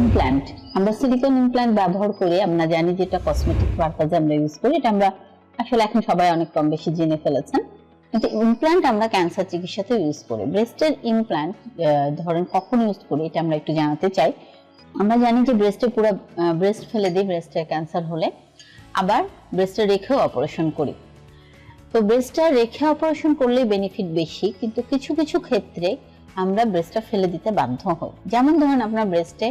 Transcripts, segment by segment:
Implant আমরা silicon implant ব্যবহার করি আমরা জানি যেটা কসমেটিক পারপাজে আমরা ইউজ করি, এটা আমরা আসলে এখন সবাই অনেক কম বেশি জেনে ফেলেছেন। কিন্তু ইমপ্ল্যান্ট আমরা ক্যান্সার চিকিৎসাতে ইউজ করি। ব্রেস্টের ইমপ্ল্যান্ট ধরেন কখন ইউজ করি, এটা আমরা একটু জানাতে চাই। আমরা জানি যে ব্রেস্টে পুরো ব্রেস্ট ফেলে দিই ব্রেস্টে ক্যান্সার হলে। আবার ব্রেস্টে রেখেও অপারেশন করি। তো ব্রেস্টটা রেখে অপারেশন করলেই বেনিফিট বেশি, কিন্তু কিছু কিছু ক্ষেত্রে আমরা ব্রেস্টটা ফেলে দিতে বাধ্য হই যেমন ধরুন আপনার ব্রেস্টে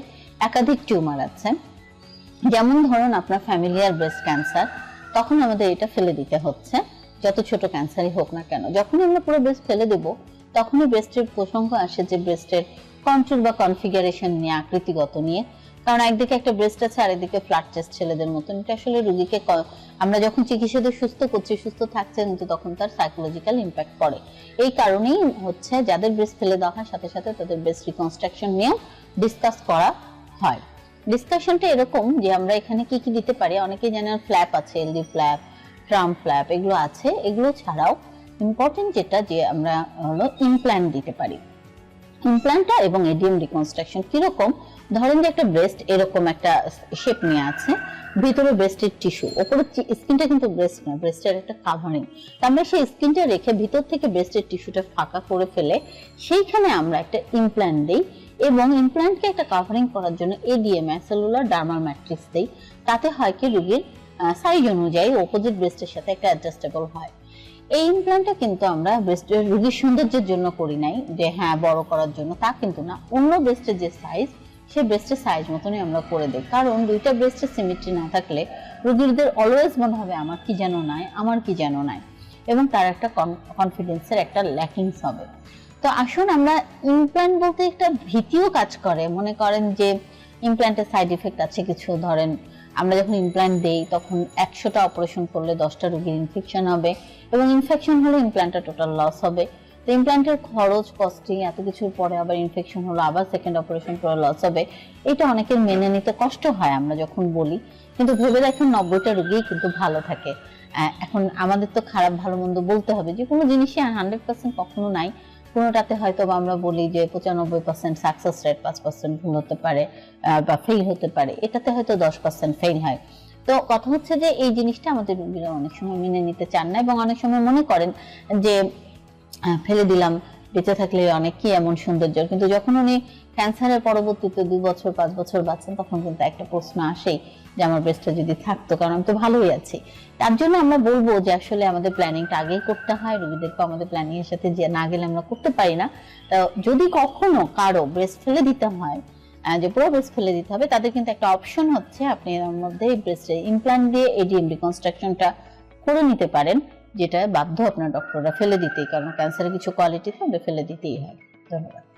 একাধিক টিউমার আছে, যেমন ধরুন আপনার ফ্যামিলিয়ার ব্রেস্ট ক্যান্সার তখন আমাদের এটা ফেলে দিতে হচ্ছে, যত ছোট ক্যান্সারই হোক না কেন। যখন আমরা পুরো ব্রেস্ট ফেলে দেব, তখনই ব্রেস্টের প্রসঙ্গ আসে যে ব্রেস্টের কন্ট্রোল বা কনফিগারেশন নিয়ে, আকৃতিগত নিয়ে। কারণ একদিকে একটা ব্রেস্ট আছে আর একদিকে ফ্ল্যাট চেস্ট ছেলেদের মতন। এটা আসলে রুগীকে আমরা যখন চিকিৎসাদের সুস্থ করছি, সুস্থ থাকছে কিন্তু তখন তার সাইকোলজিক্যাল ইম্প্যাক্ট পড়ে। এই কারণেই হচ্ছে যাদের ব্রেস্ট ফেলে দেওয়া হয়, সাথে সাথে তাদের ব্রেস্ট রিকনস্ট্রাকশন নিয়েও ডিসকাস করা হয়। ডিসকাশনটা এরকম যে আমরা এখানে কি কি দিতে পারি, অনেকেই জানেন ফ্ল্যাপ আছে এলডি ফ্ল্যাপ ট্রাম ফ্ল্যাপ এগুলো আছে। এগুলো ছাড়াও ইম্পর্টেন্ট যেটা যে আমরা হলো ইমপ্ল্যান্ট দিতে পারি। ইমপ্ল্যান্টটা এবং এডিএম রিকনস্ট্রাকশন কীরকম? ধরেন যে একটা ব্রেস্ট এরকম একটা শেপ নিয়ে আছে, ভিতরে ব্রেস্টের টিস্যু ওপরে স্কিনটা কিন্তু ব্রেস্ট না ব্রেস্টের একটা কাভারিং আমরা সেই স্কিনটা রেখে ভিতর থেকে ব্রেস্টের টিস্যুটা ফাঁকা করে ফেলে, সেইখানে আমরা একটা ইমপ্ল্যান্ট দিই এবং ইমপ্ল্যান্টকে একটা কাভারিং করার জন্য এডিএম সেলুলার ডার্মাল ম্যাট্রিক্স দিই। তাতে হয় কি রুগীর সাইজ অনুযায়ী অপোজিট ব্রেস্টের সাথে একটা অ্যাডজাস্টেবল হয়। এই ইমপ্ল্যান্টটা কিন্তু আমরা ব্রেস্টের রোগীর সৌন্দর্যের জন্য করি নাই, যে হ্যাঁ বড় করার জন্য, তা কিন্তু না। অন্য ব্রেস্টের যে সাইজ সেই ব্রেস্টের সাইজ মতনই আমরা করে দিই। কারণ দুইটা ব্রেস্টের সিমেট্রি না থাকলে রোগীদের অলওয়েজ মনে হবে, আমার কি যেন নাই, আমার কি যেন নাই? এবং তার একটা কনফিডেন্সের একটা ল্যাকিংস হবে। তো আসুন আমরা ইমপ্ল্যান্ট বলতে একটা ভীতিও কাজ করে। মনে করেন যে ইমপ্ল্যান্টের সাইড ইফেক্ট আছে কিছু, ধরেন আমরা যখন ইমপ্ল্যান্ট দেই, তখন একশোটা অপারেশন করলে দশটা রোগীর ইনফেকশন হবে এবং ইনফেকশন হলে ইমপ্ল্যান্টটা টোটাল লস হবে। তো ইমপ্ল্যান্টের খরচ কস্টিং এত কিছুর পরে আবার ইনফেকশন হলো, আবার সেকেন্ড অপারেশন করে লস হবে, এটা অনেকের মেনে নিতে কষ্ট হয় আমরা যখন বলি। কিন্তু ভেবে দেখেন নব্বইটা রোগীই কিন্তু ভালো থাকে। এখন আমাদের তো খারাপ ভালো মন্দ বলতে হবে, যে কোনো জিনিসই হান্ড্রেড পার্সেন্ট কখনো নাই। কোনোটাতে হয়তো আমরা বলি যে পঁচানব্বই পার্সেন্ট সাকসেস রেট পাঁচ পার্সেন্ট ভুল হতে পারে বা ফেল হতে পারে, এটাতে হয়তো দশ পার্সেন্ট ফেল হয়। তো কথা হচ্ছে যে এই জিনিসটা আমাদের রোগীরা অনেক সময় মেনে নিতে চান না এবং অনেক সময় মনে করেন যে ফেলে দিলাম বেঁচে থাকলে অনেক কি এমন সৌন্দর্য কিন্তু যখন উনি ক্যান্সারের পরবর্তীতে দুই বছর, পাঁচ বছর বাঁচেন, তখন কিন্তু একটা প্রশ্ন আসেই যে আমার ব্রেস্টটা যদি থাকতো, কারণ আমি তো ভালোই আছি। তার জন্য আমরা বলব যে আসলে আমাদের প্ল্যানিংটা আগেই করতে হয়। রোগীদেরকে আমাদের প্ল্যানিং এর সাথে যে না গেলে আমরা করতে পারি না। তো যদি কখনো কারও ব্রেস্ট ফেলে দিতে হয় যে পুরো ব্রেস্ট ফেলে দিতে হবে, তাদের কিন্তু একটা অপশন হচ্ছে আপনি এর মধ্যে ব্রেস্টের ইমপ্ল্যান্ট দিয়ে এডিএম রিকনস্ট্রাকশনটা করে নিতে পারেন। যেটা বাধ্য আপনার ডক্টররা ফেলে দিতেই, কারণ ক্যান্সারের কিছু কোয়ালিটি তো ফেলে দিতেই হয়। ধন্যবাদ।